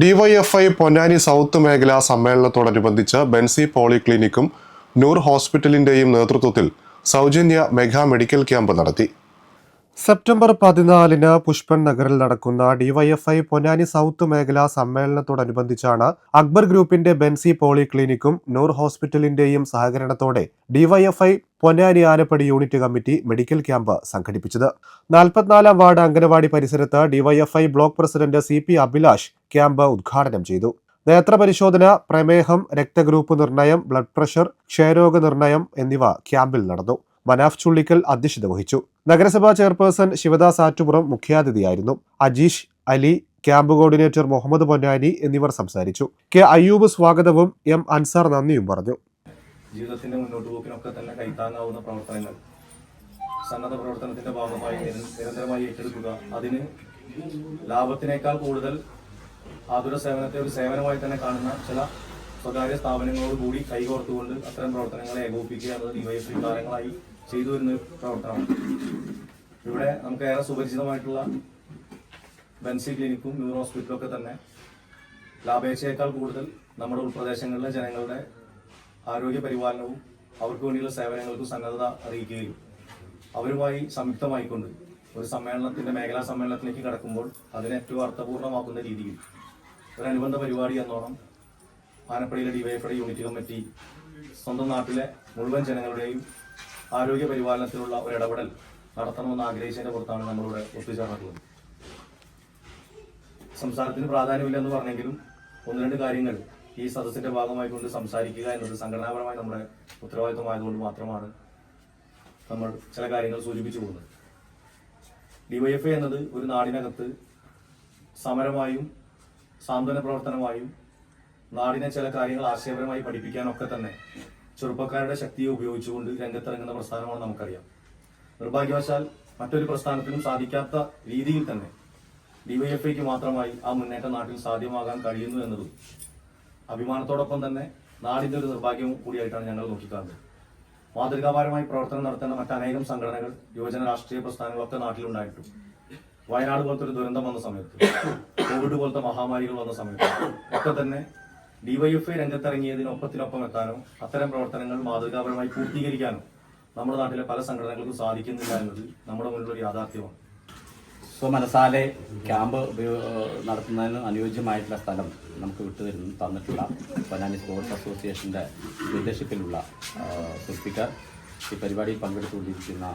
DYFI Ponnani south മേഖലാ സമ്മേളനത്തോടനുബന്ധിച്ച് ബെൻസി പോളിക്ലിനിക്കും നൂർ ഹോസ്പിറ്റലിന്റെയും നേതൃത്വത്തിൽ സൗജന്യ മെഗാ മെഡിക്കൽ ക്യാമ്പ് നടത്തി. സെപ്റ്റംബർ പതിനാലിന് പുഷ്പൻ നഗറിൽ നടക്കുന്ന ഡിവൈഎഫ്ഐ പൊന്നാനി സൗത്ത് മേഖലാ സമ്മേളനത്തോടനുബന്ധിച്ചാണ് അക്ബർ ഗ്രൂപ്പിന്റെ ബെൻസി പോളിക്ലിനിക്കും നൂർ ഹോസ്പിറ്റലിന്റെയും സഹകരണത്തോടെ DYFI Ponnani Anappadi unit committee medical camp സംഘടിപ്പിച്ചത്. നാൽപ്പത്തിനാലാം വാർഡ് അംഗനവാടി പരിസരത്ത് DYFI block president C P Abhilash camp ഉദ്ഘാടനം ചെയ്തു. നേത്രപരിശോധന പ്രമേഹം രക്തഗ്രൂപ്പ് നിർണയം ബ്ലഡ് പ്രഷർ ക്ഷയരോഗ നിർണയം എന്നിവ ക്യാമ്പിൽ നടന്നു. മനാഫ് ചുള്ളിക്കൽ അധ്യക്ഷത വഹിച്ചു. നഗരസഭാ ചെയർപേഴ്സൺ ശിവദാസ് ആറ്റുപുറം മുഖ്യാതിഥിയായിരുന്നു. അജീഷ് അലി ക്യാമ്പ് കോർഡിനേറ്റർ മുഹമ്മദ് പൊന്നാനി എന്നിവർ സംസാരിച്ചു. കെ അയ്യൂബ് സ്വാഗതവും എം അൻസാർ നന്ദിയും പറഞ്ഞു. ജീവിതത്തിന്റെ മുന്നോട്ട് പോക്കിനൊക്കെ തന്നെ കൈത്താങ്ങാവുന്ന പ്രവർത്തനങ്ങൾ. സന്നദ്ധ പ്രവർത്തനത്തിന്റെ ഭാഗമായി നിര- നിരന്തരമായി ഏറ്റെടുക്കുക. അതിന് ലാഭത്തിനേക്കാൾ കൂടുതൽ ആതുര സേവനത്തെ ഒരു സേവനമായി തന്നെ കാണുന്ന ചില സ്വകാര്യ സ്ഥാപനങ്ങളോട് കൂടി കൈകോർത്തുകൊണ്ട് അത്തരം പ്രവർത്തനങ്ങളെ ഏകോപിപ്പിക്കുക എന്നത് ഡിവൈഎഫ്ഐ കാലങ്ങളായി ചെയ്തു വരുന്ന പ്രവർത്തനമാണ്. ഇവിടെ നമുക്ക് ഏറെ സുപരിചിതമായിട്ടുള്ള ബെൻസി ക്ലിനിക്കും ന്യൂറോ ഹോസ്പിറ്റലും ഒക്കെ തന്നെ ലാഭേച്ഛയേക്കാൾ കൂടുതൽ നമ്മുടെ ഉൾപ്രദേശങ്ങളിലെ ജനങ്ങളുടെ ആരോഗ്യ പരിപാലനവും അവർക്ക് വേണ്ടിയുള്ള സേവനങ്ങൾക്കും സന്നദ്ധത അറിയിക്കുകയും അവരുമായി സംയുക്തമായിക്കൊണ്ട് ഒരു സമ്മേളനത്തിന്റെ മേഖലാ സമ്മേളനത്തിലേക്ക് കടക്കുമ്പോൾ അതിനെ ഏറ്റവും അർത്ഥപൂർണമാക്കുന്ന രീതിയിൽ ഒരു അനുബന്ധ പരിപാടി എന്നോണം ആനപ്പടിയിലെ ഡിവൈഎഫ്ഐ യൂണിറ്റ് കമ്മിറ്റി സ്വന്തം നാട്ടിലെ മുഴുവൻ ജനങ്ങളുടെയും ആരോഗ്യ പരിപാലനത്തിലുള്ള ഒരു ഇടപെടൽ നടത്തണമെന്ന് ആഗ്രഹിച്ചതിന്റെ പുറത്താണ് നമ്മളിവിടെ ഒത്തുചേർന്നിട്ടുള്ളത്. സംസാരത്തിന് പ്രാധാന്യമില്ലെന്ന് പറഞ്ഞെങ്കിലും ഒന്ന് രണ്ട് കാര്യങ്ങൾ ഈ സദസ്സിന്റെ ഭാഗമായി കൊണ്ട് സംസാരിക്കുക എന്നത് സംഘടനാപരമായി നമ്മുടെ ഉത്തരവാദിത്വമായതുകൊണ്ട് മാത്രമാണ് നമ്മൾ ചില കാര്യങ്ങൾ സൂചിപ്പിച്ചു പോകുന്നത്. ഡിവൈഎഫ്ഐ എന്നത് ഒരു നാടിനകത്ത് സമരമായും സാന്ത്വന പ്രവർത്തനമായും നാടിനെ ചില കാര്യങ്ങൾ ആശയപരമായി പഠിപ്പിക്കാനൊക്കെ തന്നെ ചെറുപ്പക്കാരുടെ ശക്തിയെ ഉപയോഗിച്ചുകൊണ്ട് രംഗത്തിറങ്ങുന്ന പ്രസ്ഥാനമാണ് നമുക്കറിയാം. നിർഭാഗ്യവശാൽ മറ്റൊരു പ്രസ്ഥാനത്തിനും സാധിക്കാത്ത രീതിയിൽ തന്നെ ഡിവൈഎഫ്ഐക്ക് മാത്രമായി ആ മുന്നേറ്റം നാട്ടിൽ സാധ്യമാകാൻ കഴിയുന്നു എന്നതും അഭിമാനത്തോടൊപ്പം തന്നെ നാടിന്റെ ഒരു നിർഭാഗ്യവും കൂടിയായിട്ടാണ് ഞങ്ങൾ നോക്കിക്കാണുന്നത്. മാതൃകാപരമായി പ്രവർത്തനം നടത്തേണ്ട മറ്റനേകം സംഘടനകൾ യുവജന രാഷ്ട്രീയ പ്രസ്ഥാനങ്ങളൊക്കെ നാട്ടിലുണ്ടായിട്ടും വയനാട് പോലത്തെ ഒരു ദുരന്തം വന്ന സമയത്ത് കോവിഡ് പോലത്തെ മഹാമാരികൾ വന്ന സമയത്ത് ഒക്കെ തന്നെ ഡിവൈഎഫ്ഐ രംഗത്തിറങ്ങിയതിനൊപ്പത്തിനൊപ്പം എത്താനോ അത്തരം പ്രവർത്തനങ്ങൾ മാതൃകാപരമായി പൂർത്തീകരിക്കാനോ നമ്മുടെ നാട്ടിലെ പല സംഘടനകൾക്കും സാധിക്കുന്നില്ല എന്നത് നമ്മുടെ മുന്നിലൊരു യാഥാർത്ഥ്യമാണ്. സ്വമനസാലെ ക്യാമ്പ് ഉപയോ- നടത്തുന്നതിന് അനുയോജ്യമായിട്ടുള്ള സ്ഥലം നമുക്ക് വിട്ടു തരുന്നു തന്നിട്ടുള്ള പൊന്നാനി സ്പോർട്സ് അസോസിയേഷന്റെ ലീഡർഷിപ്പിലുള്ള ആ, സ്പീക്കർ ഈ പരിപാടിയിൽ പങ്കെടുത്തുകൊണ്ടിരിക്കുന്ന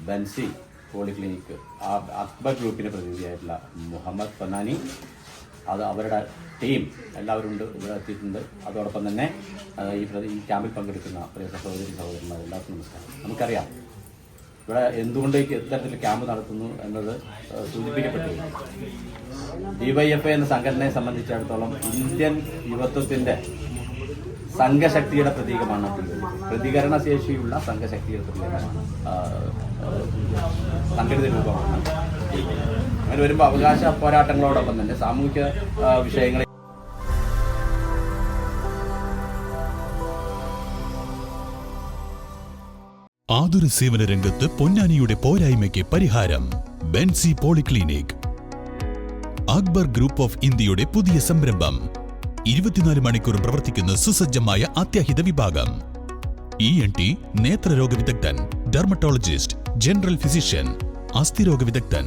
ബൻസി പോളിക്ലിനിക്ക് അക്ബർ ഗ്രൂപ്പിന്റെ പ്രതിനിധിയായിട്ടുള്ള മുഹമ്മദ് പൊന്നാനി അത് അവരുടെ ടീം എല്ലാവരും ഉണ്ട് ഇവിടെ എത്തിയിട്ടുണ്ട്. അതോടൊപ്പം തന്നെ ഈ ഈ ക്യാമ്പിൽ പങ്കെടുക്കുന്ന പ്രിയ സഹോദരി സഹോദരന്മാർ എല്ലാവർക്കും നമസ്കാരം. നമുക്കറിയാം ഇവിടെ എന്തുകൊണ്ട് എത്തരത്തിൽ ക്യാമ്പ് നടത്തുന്നു എന്നത് സൂചിപ്പിക്കപ്പെട്ടിരുന്നു. ഡിവൈഎഫ്ഐ എന്ന സംഘടനയെ സംബന്ധിച്ചിടത്തോളം ഇന്ത്യൻ യുവത്വത്തിന്റെ സംഘശക്തിയുടെ പ്രതീകമാണ് പ്രതികരണ പ്രതികരണശേഷിയുള്ള സംഘശക്തിയുടെ പ്രതീകമാണ് സംഘടിത രൂപമാണ്. അങ്ങനെ വരുമ്പോൾ അവകാശ പോരാട്ടങ്ങളോടൊപ്പം തന്നെ സാമൂഹിക വിഷയങ്ങളെ ആതുര സേവന രംഗത്ത് പൊന്നാനിയുടെ പോരായ്മയ്ക്ക് പരിഹാരം Benzy polyclinic. Akbar group of ഇന്ത്യയുടെ പുതിയ സംരംഭം. ഇരുപത്തിനാല് മണിക്കൂർ പ്രവർത്തിക്കുന്ന സുസജ്ജമായ അത്യാഹിത വിഭാഗം. ഇ എൻ ടി നേത്രരോഗ വിദഗ്ധൻ ഡെർമറ്റോളജിസ്റ്റ് ജനറൽ ഫിസിഷ്യൻ അസ്ഥിരോഗ വിദഗ്ധൻ